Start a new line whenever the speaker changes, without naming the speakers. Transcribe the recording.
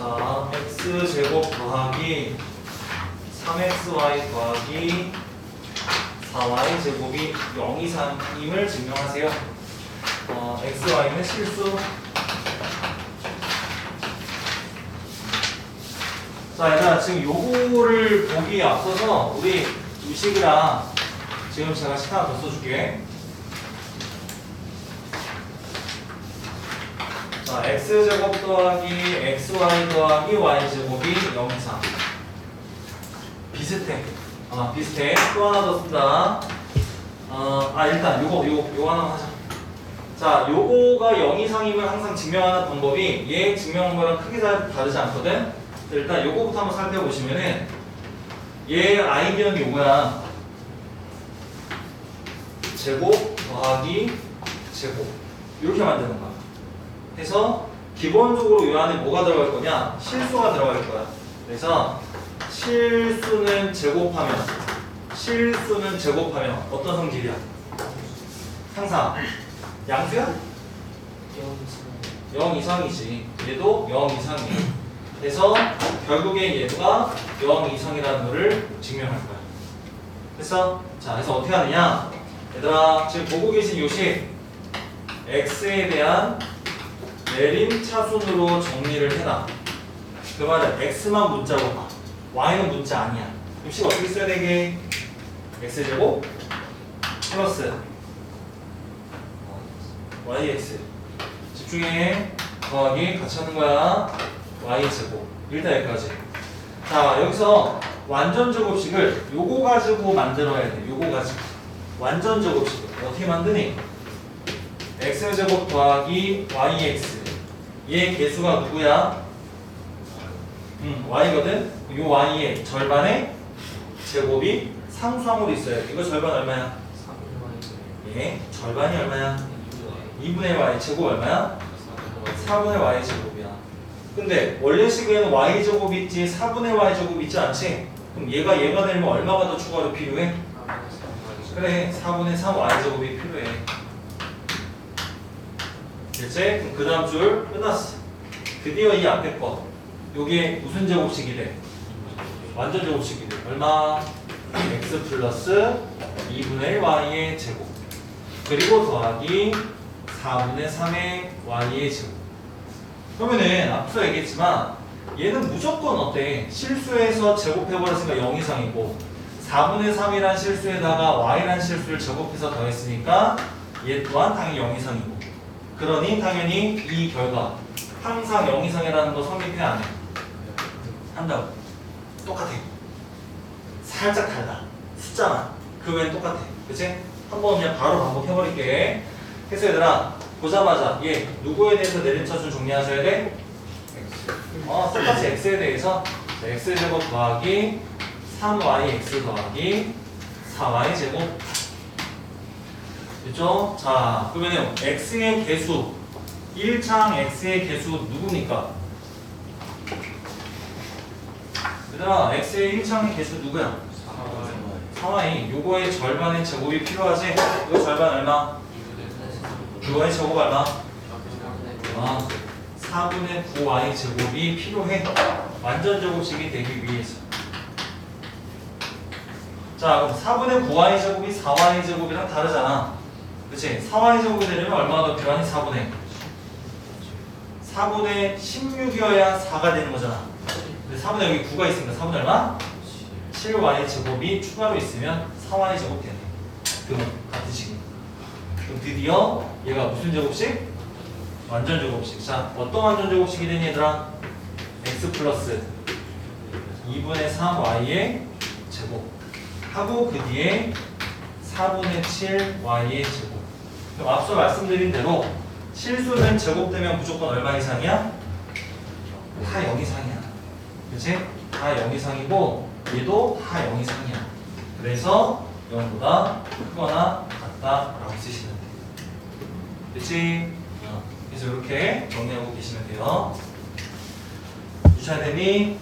x제곱 더하기 3xy 더하기 4y제곱이 0 이상임을 증명하세요. 어, xy는 실수. 자, 얘들아, 지금 요거를 보기에 앞서서 우리 유식이랑 지금 제가 시간 더 써줄게. 자, x제곱 더하기 xy 더하기 y제곱이 0 이상. 비슷해. 아, 비슷해. 또 하나 더 쓴다. 어, 아, 일단 요거, 요거, 요거 하나 하자. 자, 요거가 0 이상임을 항상 증명하는 방법이 얘 증명한 거랑 크게 다- 다르지 않거든? 자, 일단 요거부터 한번 살펴보시면은 얘 아이디어는 요거야. 제곱 더하기 제곱. 이렇게 만드는 거야. 해서 기본적으로 이 안에 뭐가 들어갈 거냐? 실수가 들어갈 거야. 그래서 실수는 제곱하면 실수는 제곱하면 어떤 성질이야? 항상 양수야? 0 이상이지. 얘도 0 이상이야. 그래서 결국에 얘가 0 이상이라는 거를 증명할 거야. 됐어? 자, 그래서 어떻게 하느냐? 얘들아, 지금 보고 계신 요식 x에 대한 내림 차순으로 정리를 해놔. 그 말은 x만 문자로 봐. y는 문자 아니야. 그럼 식 어떻게 써야 되게? x제곱 플러스 yx 집중해 더하기 같이 하는 거야 y제곱 일단 여기까지 자 여기서 완전 제곱식을 요거 가지고 만들어야 돼 요거 가지고 완전 제곱식을 어떻게 만드니? x제곱 더하기 yx 얘 개수가 누구야? 음, y거든? 요 y의 절반의 제곱이 상수항으로 있어요 이거 절반 얼마야? 예, 절반이 얼마야? 2분의 y 제곱 얼마야? 4분의 y 제곱이야. 근데 원래 식에는 y 제곱 있지 4분의 y 제곱 있지 않지? 그럼 얘가 얘가 되면 얼마가 더 추가로 필요해? 그래 4분의 3 y 제곱이 필요해. 됐지? 그 다음 줄 끝났어. 드디어 이 앞에 거 요게 무슨 제곱식이 돼? 완전 제곱식이 돼. 얼마? x 플러스 2분의 y의 제곱 그리고 더하기 4분의 3의 y의 제곱 그러면은 앞서 얘기했지만 얘는 무조건 어때? 실수해서 제곱해버렸으니까 0 이상이고 4분의 3이란 실수에다가 y란 실수를 제곱해서 더했으니까 얘 또한 당연히 0 이상이고 그러니 당연히 이 결과 항상 0 이상이라는 거 성립해 안 해? 한다고. 똑같아. 살짝 달라. 숫자만. 그 외엔 똑같아. 그치? 한번 그냥 바로 반복해버릴게. 그래서 얘들아 보자마자 얘 누구에 대해서 내림차순 정리하셔야 돼? 어 똑같이 x에 대해서. 자, x제곱 더하기 3yx 더하기 4y 제곱 됐죠? 자 그러면 x의 개수 1창 x의 개수 누굽니까? 얘들아 x의 1창의 개수 누구야? 4y 요거의 절반의 제곱이 필요하지? 이거 절반 얼마? 요거의 제곱 얼마? 아, 4분의 9y 제곱이 필요해. 완전 제곱식이 되기 위해서. 자, 그럼 4분의 9y 제곱이 4y 제곱이랑 다르잖아. 그치? 4y 제곱이 되려면 얼마나 더 필요하니? 4분의. 4분의 16이어야 4가 되는 거잖아. 근데 4분의 여기 9가 있으니까 4분의 얼마? 7y 제곱이 추가로 있으면 4y 제곱 되네. 그건 같은 식이. 그럼 드디어 얘가 무슨 제곱식? 완전 제곱식. 자, 어떤 완전 제곱식이 되니 얘들아? x 플러스 2분의 3y의 제곱 하고 그 뒤에 4분의 7y의 제곱. 그럼 앞서 말씀드린 대로 실수는 제곱되면 무조건 얼마 이상이야? 다 0 이상이야. 그치? 다 0 이상이고 얘도 다 0 이상이야. 그래서 0보다 크거나 같다라고 쓰시면 돼요. 그치? 어, 그래서 이렇게 정리하고 계시면 돼요. 주셔야 되니?